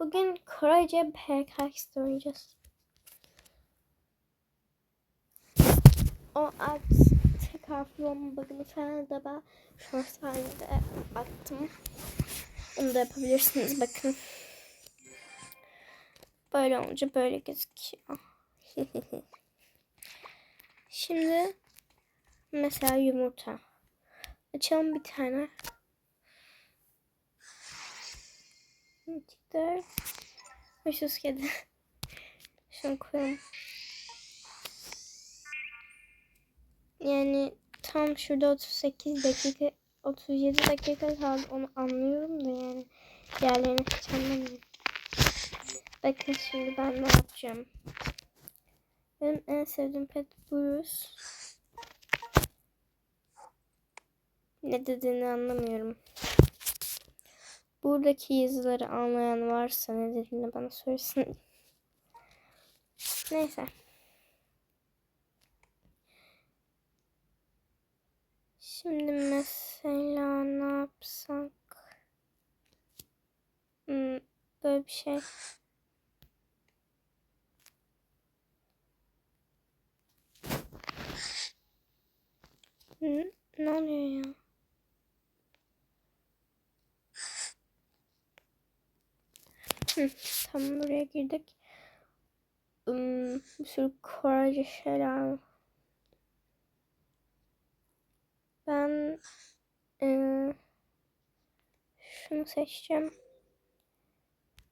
Bugün Korece PKX oynayacağız. O at tek harfli olma bugünü falan da ben short halinde attım. Onu da yapabilirsiniz bakın. Böyle olunca böyle gözüküyor. Şimdi mesela yumurta. Açalım bir tane. Çıktı. Hoşuz kedi. Şunu koyalım. Yani tam şurada 38 dakika 37 dakika kaldı onu anlıyorum da yani diğerlerini hiç anlamıyorum. Bakın şimdi ben ne yapacağım. Benim en sevdiğim pet Bruce. Ne dediğini anlamıyorum. Buradaki yazıları anlayan varsa ne dediğini bana söylesin. Neyse. Şimdi mesela ne yapsak? Hmm, böyle bir şey. Hı, ne oluyor ya? Tamam buraya girdik. Hmm, bir sürü Korece şeyler. Ben eee, şunu seçeceğim.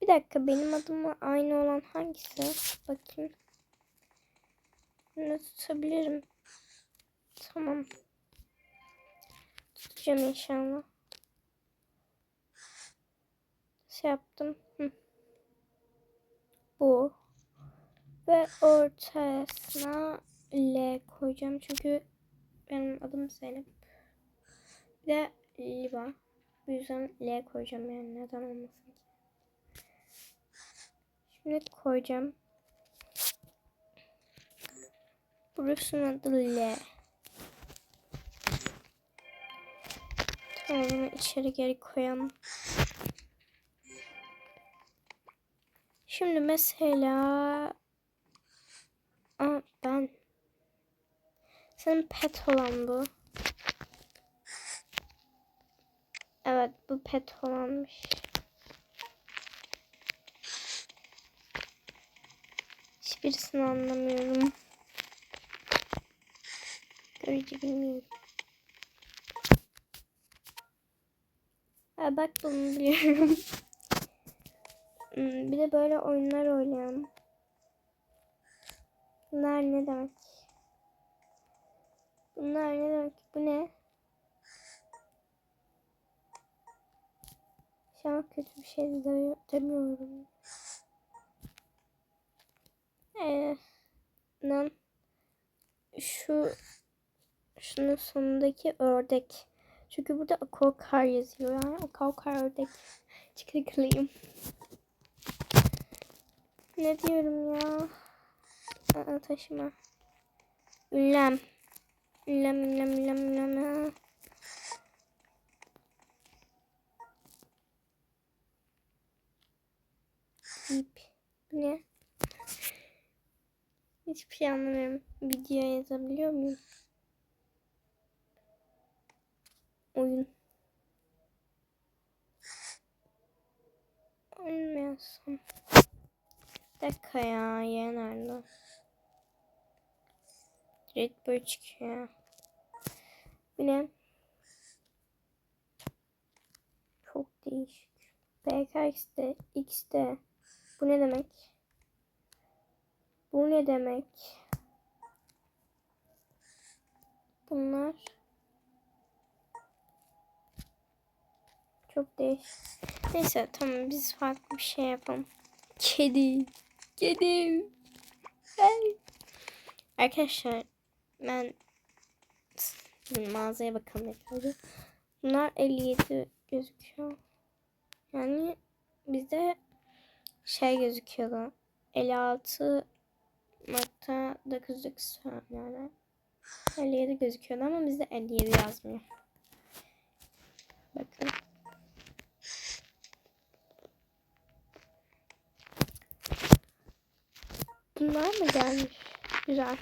Bir dakika benim adımla aynı olan hangisi? Bakayım. Bunu tutabilirim. Tamam. Tutacağım inşallah. Şey yaptım. Bu. Ve ortasına L koyacağım. Çünkü benim adım Zeynep. Bir de Liva. Bu yüzden L koyacağım yani neden olmasın ki. Şimdi koyacağım. Burasının adı L. Tamam içeri geri koyalım. Şimdi mesela Aa, ben senin pet olan bu. Evet bu pet olanmış. Hiçbirisini anlamıyorum. Görücü bilmiyorum. Ha, bak bunu biliyorum. Hmm, bir de böyle oyunlar oynayalım. Bunlar ne demek? Bunlar ne demek? Bu ne? Şu an kötü bir şey de demiyorum. Ee, lan şu şunun sonundaki ördek. Çünkü burada akokar yazıyor. Yani akokar ördek. Çıkırıklıyım. Ne diyorum ya? Aa, taşıma. Ünlem. Ünlem, ünlem, ünlem, ünlem. İp. Ne? Hiçbir şey anlamıyorum. Video yazabiliyor muyum? Oyun. Oyun? Dakika ya. Yer nerede? Direkt böyle çıkıyor. Bu ne? Çok değişik. BKX'de, X'de. Bu ne demek? Bu ne demek? Bunlar çok değişik. Neyse tamam biz farklı bir şey yapalım. Kedi. Kedim. Hey. Arkadaşlar ben mağazaya bakalım yapalım. Bunlar 57 gözüküyor. Yani bizde şey gözüküyordu. 56 nokta 9 yani 57 gözüküyordu ama bizde 57 yazmıyor. Bakın. Bunlar mı gelmiş? Güzel.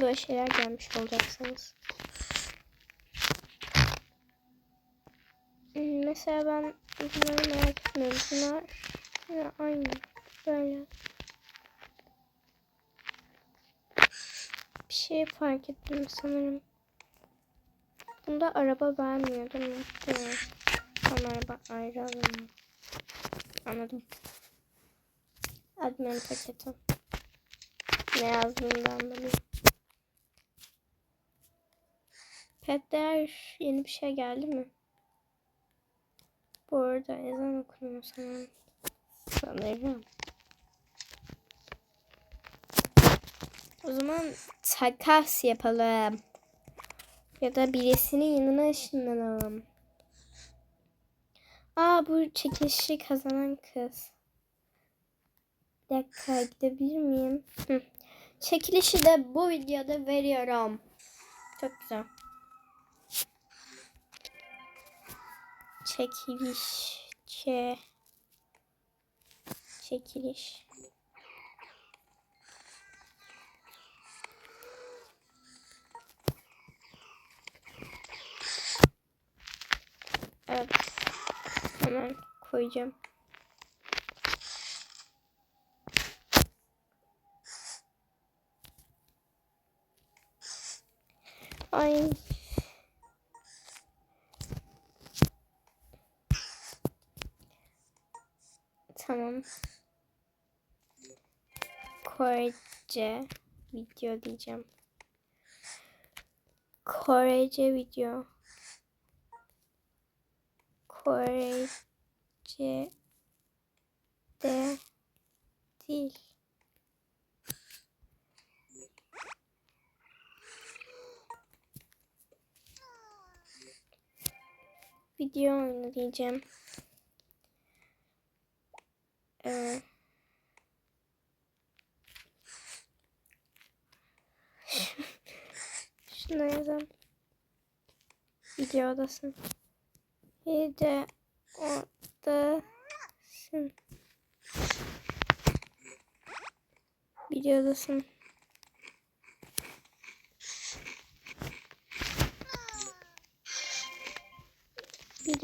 Böyle şeyler gelmiş olacaksanız. Hmm, Mesela ben bunları merak etmiyorum. Bunlar yine aynı. Böyle. Bir şey fark ettim sanırım. Bunda araba vermiyor değil mi? Evet. Araba ayrı alınıyor. Anladım. Admin paketi. Ne yazdığını da. Petler yeni bir şey geldi mi? Bu arada ezan okunuyor sanırım. Sanırım. O zaman takas yapalım. Ya da birisinin yanına ışınlanalım. Aa bu çekilişi kazanan kız. Bir dakika gidebilir miyim? Hı. Çekilişi de bu videoda veriyorum. Çok güzel. Çekiliş. Çe. Çekiliş. Evet. Hemen koyacağım. Ay. Tamam. Korece video diyeceğim. Korece video. Korece de dil. Video oyunu diyeceğim. Ee, şuna yazalım. Video odasın. Video odasın. Video odasın.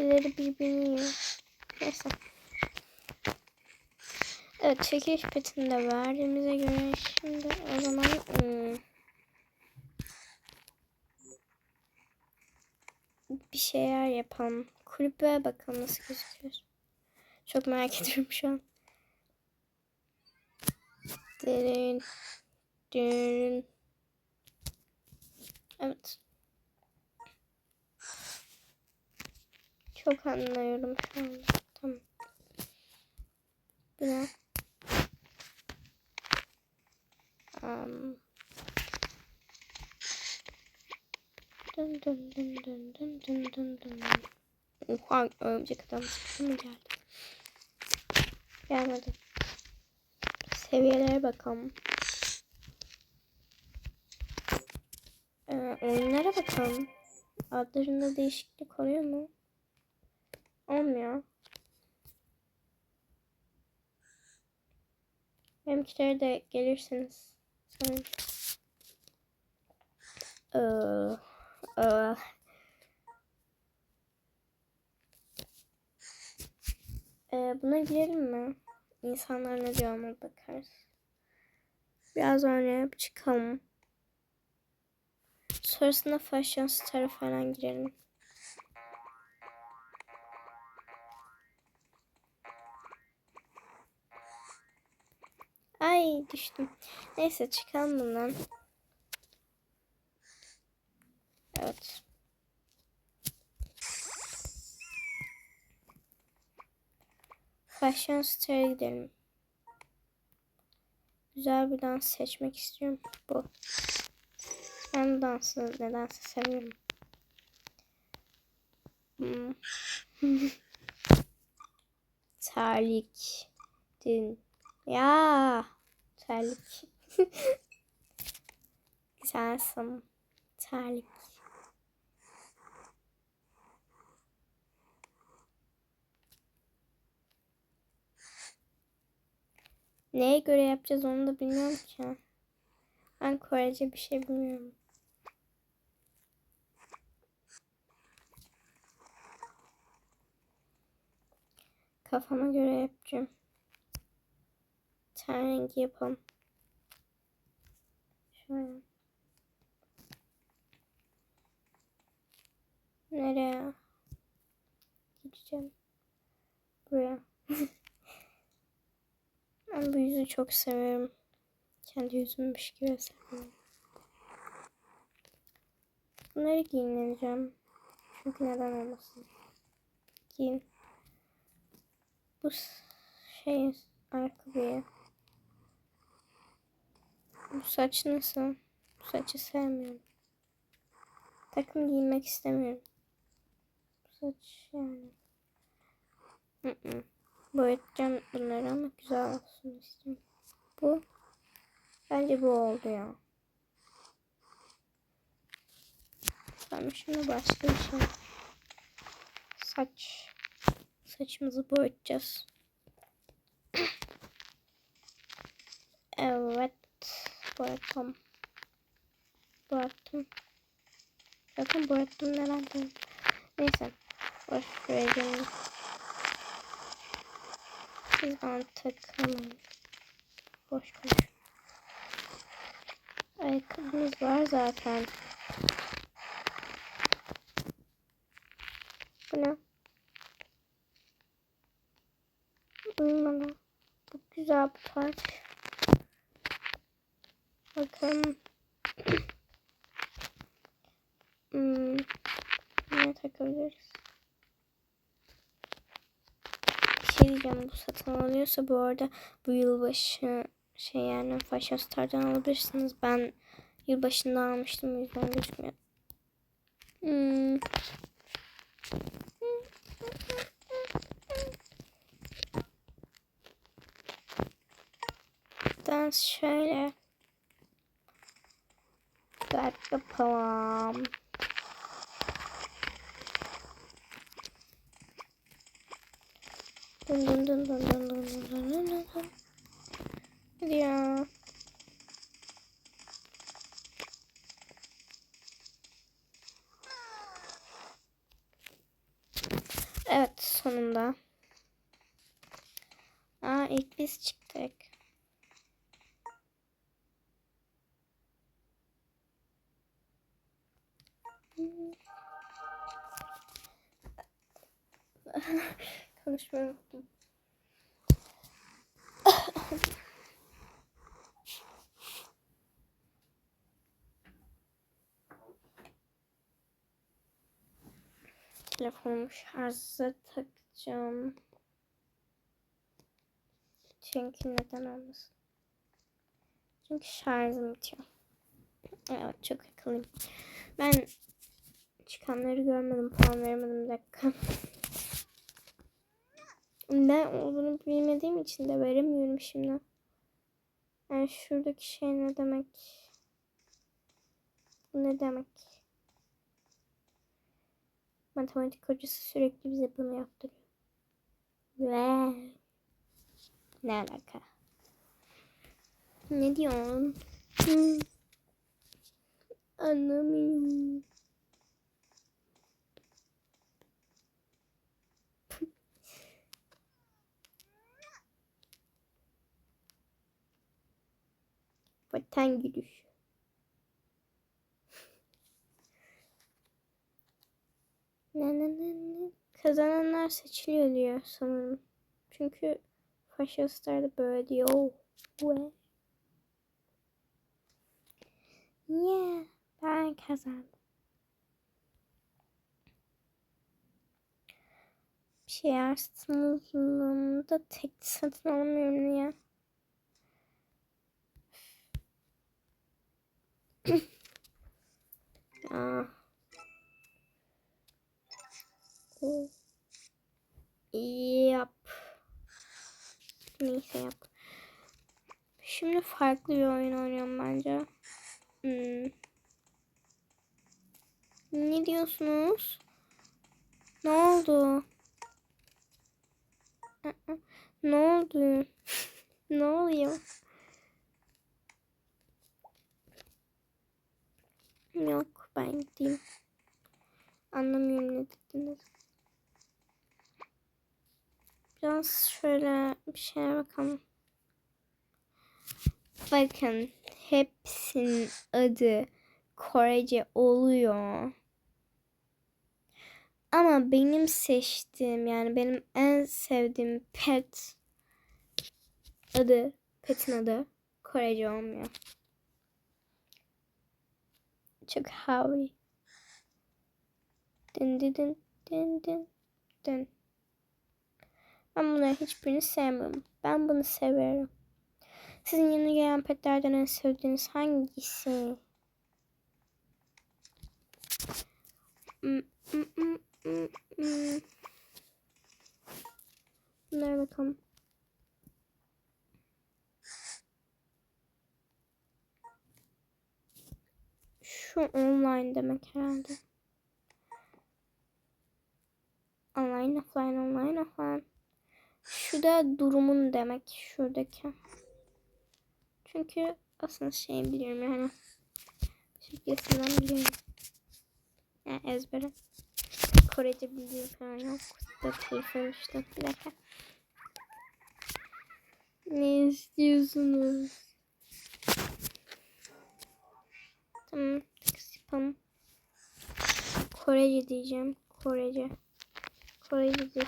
Birileri birbirini yiyor. Neyse. Evet çekiliş petini de verdiğimize göre şimdi o zaman hmm, bir şeyler yapalım. Kulübe bakalım nasıl gözüküyor. Çok merak ediyorum şu an. Derin. Derin. Evet. Çok anlıyorum şu anda. Tamam. Bu ne? Um. Dın dın dın dın dın dın dın dın. Oha örümcek adam çıktı mı geldi? Gelmedi. Seviyelere bakalım. Ee, oyunlara bakalım. Adlarında değişiklik oluyor mu? Olmuyor. Benimkilere de gelirsiniz. Sanırım. Ee, ee. Ee, buna girelim mi? İnsanlar ne diyor ona bakarız. Biraz oynayıp çıkalım. Sonrasında Fashion Star'a falan girelim. Ay düştüm. Neyse çıkalım bundan. Evet. Fashion Star'a gidelim. Güzel bir dans seçmek istiyorum. Bu. Ben dansı nedense seviyorum. Hmm. Terlik. Din. Ya. Terlik. Güzelsin. Terlik. Neye göre yapacağız onu da bilmiyorum ki. Ben Korece bir şey bilmiyorum. Kafama göre yapacağım. Ten rengi yapalım. Şöyle. Nereye? Gideceğim. Buraya. ben bu yüzü çok seviyorum. Kendi yüzümmüş gibi seviyorum. Bunları giyineceğim. Çünkü neden olmasın. Giyin. Bu şey ayakkabıyı. Bu saç nasıl? Bu saçı sevmiyorum. Takım giymek istemiyorum. Bu saç yani. Hı -hı. Boyatacağım bunları ama güzel olsun istiyorum. Bu. Bence bu oldu ya. Tamam şimdi başka bir şey. Saç. Saçımızı boyatacağız. evet. Boyattım. Boyattım. Zaten boyattım herhalde. Neyse. Boş verelim. Siz bana takılmayın. Boş konuş. Ayakkabımız var zaten. Bu ne? Uyumalı. Bu güzel bir taç. Bakalım. hmm. Ne takabiliriz? Bir şey diyeceğim. Bu satın alıyorsa bu arada bu yılbaşı şey yani Fashion Star'dan alabilirsiniz. Ben yılbaşında almıştım. O yüzden gözükmüyor. Hmm. Dans şöyle. Kalp yapalım. Dun dun dun dun dun dun dun dun dun. Hadi ya. Evet sonunda. Aa ilk biz çıktık. Konuşmayı unuttum. Telefonumu şarja takacağım. Çünkü neden olmasın? Çünkü şarjım bitiyor. Evet çok akıllıyım. Ben çıkanları görmedim. Puan veremedim. Bir dakika. Ben olduğunu bilmediğim için de veremiyorum şimdi. Yani şuradaki şey ne demek? Ne demek? Matematik hocası sürekli bize bunu yaptırıyor. Ve ne alaka? Ne diyorsun? Hı. Anlamıyorum. Vatan gülüş. Kazananlar seçiliyor diyor sanırım. Çünkü faşistler de böyle diyor. Ve Yeah, ben kazandım. Bir şeyler satın aldığımda tek satın alamıyorum niye? Aa. O. Yap. Neyse yap. Şimdi farklı bir oyun oynuyorum bence. Hmm. Ne diyorsunuz? Ne oldu? Ne oldu? ne oluyor? Yok ben gideyim. Anlamıyorum ne dediniz. Biraz şöyle bir şeye bakalım. Bakın hepsinin adı Korece oluyor. Ama benim seçtiğim yani benim en sevdiğim pet adı petin adı Korece olmuyor. Çok havi. Din din din din din din. Ben bunları hiçbirini sevmiyorum. Ben bunu severim. Sizin yeni gelen petlerden en sevdiğiniz hangisi? Bunlara bakalım. Şu online demek herhalde. Online, offline, online, offline. Şu da durumun demek şuradaki. Çünkü aslında şey biliyorum yani. Türkçesinden biliyorum. Yani ezbere. Korece bildiğim falan yok. Telefon işte. Bir dakika. Ne istiyorsunuz? Tamam. Yapalım. Korece diyeceğim. Korece. Korece değil.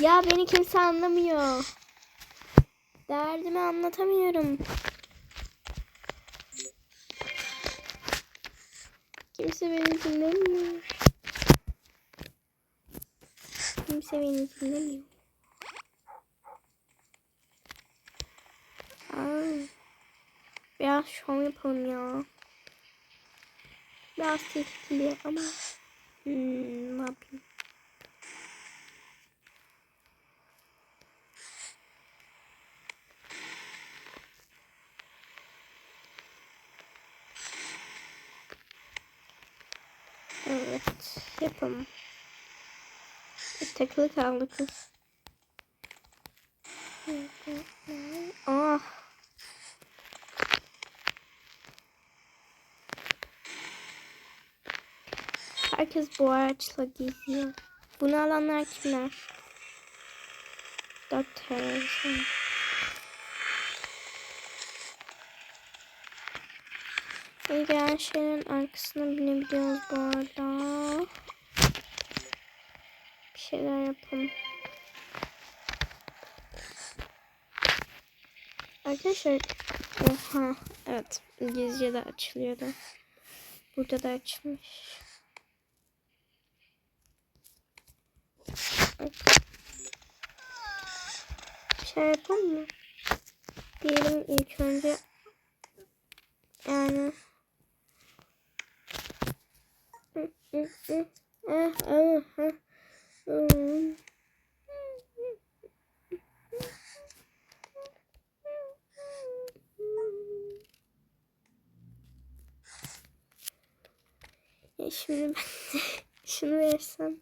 Ya beni kimse anlamıyor. Derdimi anlatamıyorum. Kimse beni dinlemiyor. Kimse beni dinlemiyor. Aa, biraz şov yapalım ya. Biraz tehlikeli ama hmm, ne yapayım? Evet, yapalım. Takılı kaldı kız. Ah. Herkes bu araçla geziyor. Bunu alanlar kimler? Dört terörist. Gelen şeylerin arkasına binebiliyoruz bu arada. Bir şeyler yapalım. Arkadaşlar oha evet İngilizce de açılıyordu. Burada da açılmış. Şey yapalım mı? Diyelim ilk önce yani ya şimdi ben de şunu versem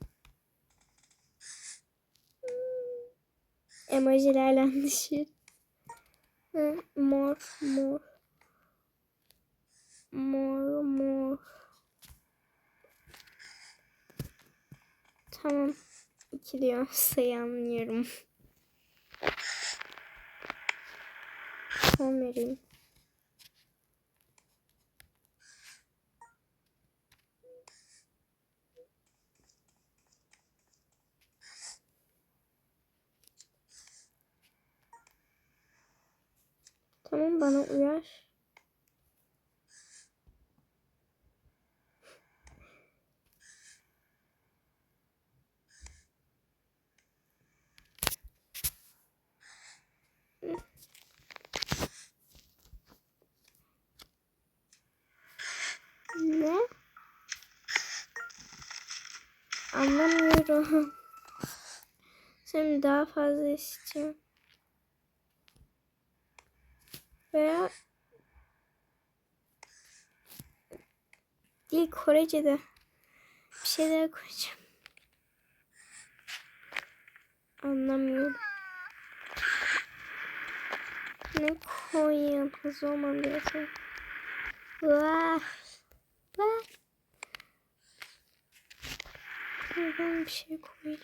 emojilerle düşür. Mor, mor. Mor, mor. Tamam. İki diyor. Sayı anlıyorum. Son vereyim. Tamam bana uyar. Ne? Anlamıyorum. Şimdi daha fazla istiyorum. Veya değil Korece'de bir şeyler koyacağım. Anlamıyorum. Ne koyayım? Hızlı olmam gerekiyor. Vah. Vah. Ben bir şey koyayım.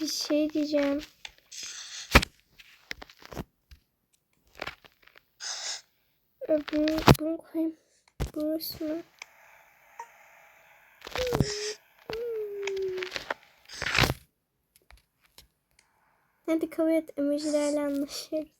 Bir şey diyeceğim. Ee, Bunu, bunu koyayım. Burası mı? Hadi kabul et emojilerle anlaşırız.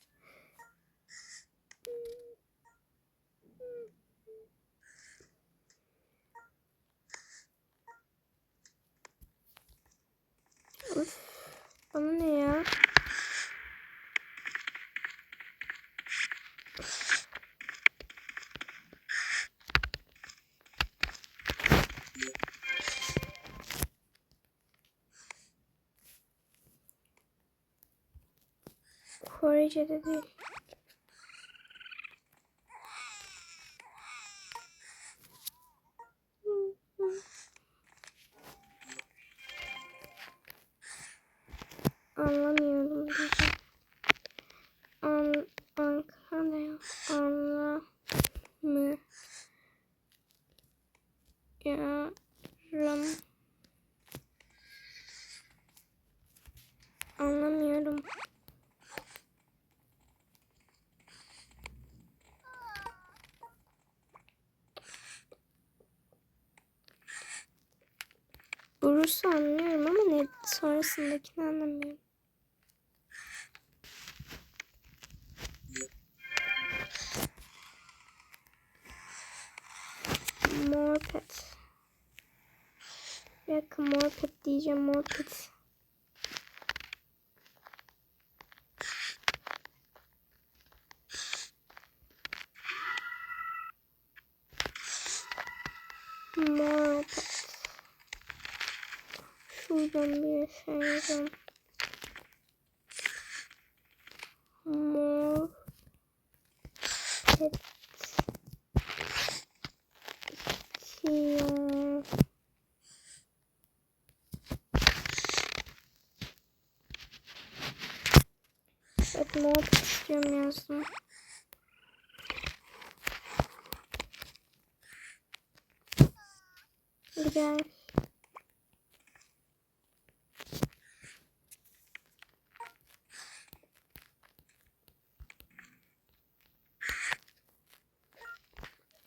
Bana ne ya? Korece'de değil. Anlamıyorum diyeceğim. An Ankara anlamı yarım anlamıyorum. Burası anlıyorum ama ne sonrasındakini anlamıyorum. Morpet. Bir dakika Morpet diyeceğim. Morpet. Bir şey yapalım. Morpet. Siyah. Evet Morpet istiyorum yazdım. Hadi gel.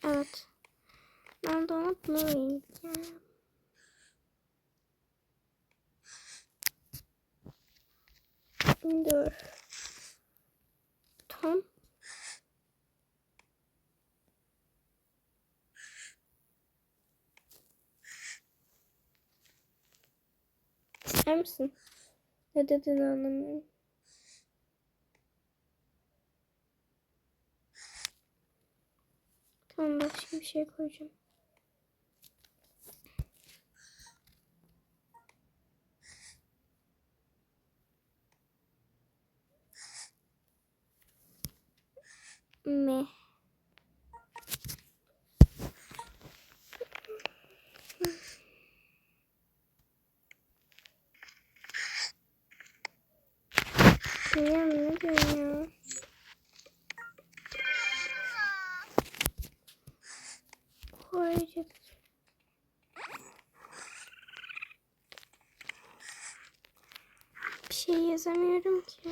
Evet. Ben de ona bunu vereceğim. Dur. Tam. İster misin? Ne dediğini anlamıyorum. Tamam başka bir şey koyacağım. Me. Ya ne diyorsun ya? Korece. Bir şey yazamıyorum ki.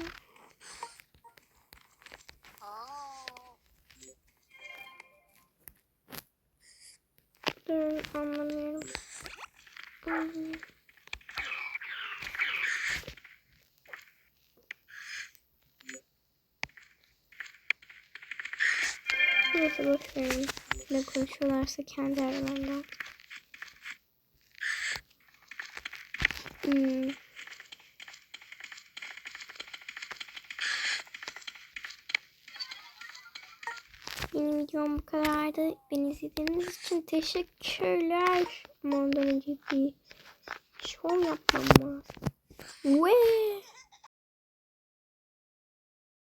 Dur anlamıyorum. Hmm. Neyse boş verin. Ne konuşuyorlarsa kendi aralarında. Hmm. Benim videom bu kadardı. Beni izlediğiniz için teşekkürler. Ama ondan önce bir şov yapmam lazım. Ve